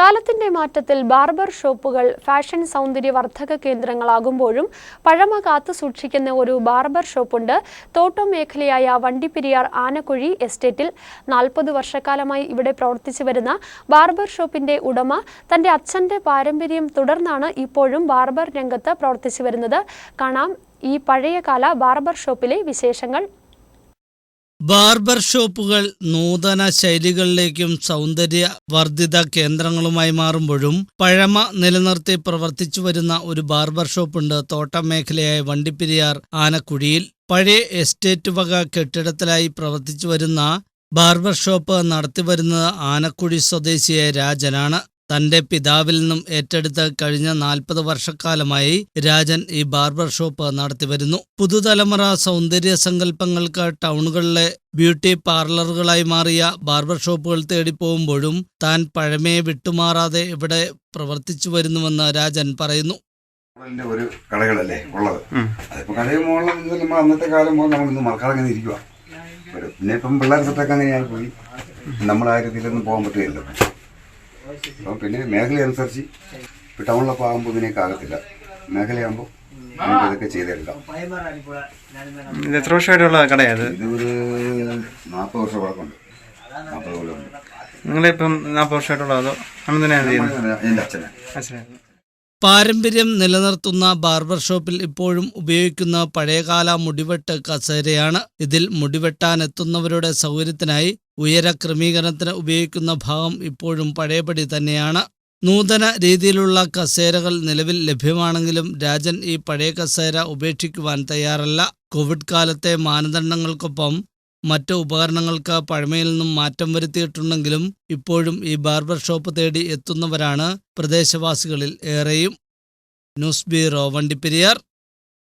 കാലത്തിന്റെ മാറ്റത്തിൽ ബാർബർ ഷോപ്പുകൾ ഫാഷൻ സൗന്ദര്യവർദ്ധക കേന്ദ്രങ്ങളാകുമ്പോഴും പഴമ കാത്തു സൂക്ഷിക്കുന്ന ഒരു ബാർബർ ഷോപ്പുണ്ട്. തോട്ടം മേഖലയായ വണ്ടിപ്പെരിയാർ ആനക്കുഴി എസ്റ്റേറ്റിൽ നാൽപ്പത് വർഷക്കാലമായി ഇവിടെ പ്രവർത്തിച്ചു വരുന്ന ബാർബർ ഷോപ്പിന്റെ ഉടമ തന്റെ അച്ഛന്റെ പാരമ്പര്യം തുടർന്നാണ് ഇപ്പോഴും ബാർബർ രംഗത്ത് പ്രവർത്തിച്ചു വരുന്നത്. കാണാം ഈ പഴയകാല ബാർബർ ഷോപ്പിലെ വിശേഷങ്ങൾ. ബാർബർ ഷോപ്പുകൾ നൂതന ശൈലികളിലേക്കും സൗന്ദര്യ വർദ്ധിത കേന്ദ്രങ്ങളുമായി മാറുമ്പോഴും പഴമ നിലനിർത്തി പ്രവർത്തിച്ചു വരുന്ന ഒരു ബാർബർ ഷോപ്പുണ്ട് തോട്ടം മേഖലയായ വണ്ടിപ്പെരിയാർ ആനക്കുഴിയിൽ. പഴയ എസ്റ്റേറ്റ് വക കെട്ടിടത്തിലായി പ്രവർത്തിച്ചു വരുന്ന ബാർബർ ഷോപ്പ് നടത്തിവരുന്നത് ആനക്കുഴി സ്വദേശിയായ രാജനാണ്. തന്റെ പിതാവിൽ നിന്നും ഏറ്റെടുത്ത് കഴിഞ്ഞ നാൽപ്പത് വർഷക്കാലമായി രാജൻ ഈ ബാർബർ ഷോപ്പ് നടത്തിവരുന്നു പുതുതലമുറ സൗന്ദര്യ സങ്കല്പങ്ങൾക്ക് ടൗണുകളിലെ ബ്യൂട്ടി പാർലറുകളായി മാറിയ ബാർബർ ഷോപ്പുകൾ തേടി പോകുമ്പോഴും താൻ പഴമയെ വിട്ടുമാറാതെ ഇവിടെ പ്രവർത്തിച്ചു വരുന്നുവെന്ന് രാജൻ പറയുന്നു. ഒരു കടകളല്ലേ ഉള്ളത്? അതിപ്പോ കടയിൽ നമ്മൾ അന്നത്തെ കാലം പോലെ നമ്മളിന്ന് മറക്കാതെ അങ്ങനെ ഇരിക്കുക പിന്നെ ഇപ്പം പിള്ളേർ സെറ്റൊക്കെ അങ്ങനെയായി പോയി. നമ്മുടെ ആ രീതിയിലൊന്നും പോകാൻ പറ്റുകയില്ല അപ്പം പിന്നെ മേഖല അനുസരിച്ച് ഇപ്പം ടൗണിലൊക്കെ ആകുമ്പോൾ ഇതിനൊക്കെ ആകത്തില്ല. മേഖലയാകുമ്പോൾ നമുക്ക് ഇതൊക്കെ ചെയ്തെടുക്കാം. ഇത് എത്ര വർഷമായിട്ടുള്ള കടയാണ് ഇത്? ഒരു നാൽപ്പത് വർഷം വഴക്കുണ്ട് നാൽപ്പത് കൊല്ലം ഉണ്ട്. നിങ്ങളിപ്പം നാൽപ്പത് വർഷമായിട്ടുള്ള അതോ അങ്ങനെ തന്നെയാണ് ചെയ്യുന്നത് എന്റെ അച്ഛനെ. അച്ഛനായിരുന്നു പാരമ്പര്യം നിലനിർത്തുന്ന ബാർബർ ഷോപ്പിൽ ഇപ്പോഴും ഉപയോഗിക്കുന്ന പഴയകാല മുടിവെട്ട് കസേരയാണ്. ഇതിൽ മുടിവെട്ടാനെത്തുന്നവരുടെ സൗകര്യത്തിനായി ഉയര ക്രമീകരണത്തിന് ഉപയോഗിക്കുന്ന ഭാഗം ഇപ്പോഴും പഴയപടി തന്നെയാണ്. നൂതന രീതിയിലുള്ള കസേരകൾ നിലവിൽ ലഭ്യമാണെങ്കിലും രാജൻ ഈ പഴയ കസേര ഉപേക്ഷിക്കുവാൻ തയ്യാറല്ല. കോവിഡ് കാലത്തെ മാനദണ്ഡങ്ങൾക്കൊപ്പം മറ്റ് ഉപകരണങ്ങൾക്ക് പഴമയിൽ നിന്നും മാറ്റം വരുത്തിയിട്ടുണ്ടെങ്കിലും ഇപ്പോഴും ഈ ബാർബർ ഷോപ്പ് തേടി എത്തുന്നവരാണ് പ്രദേശവാസികളിൽ ഏറെയും. News bureau Vandiperiyar.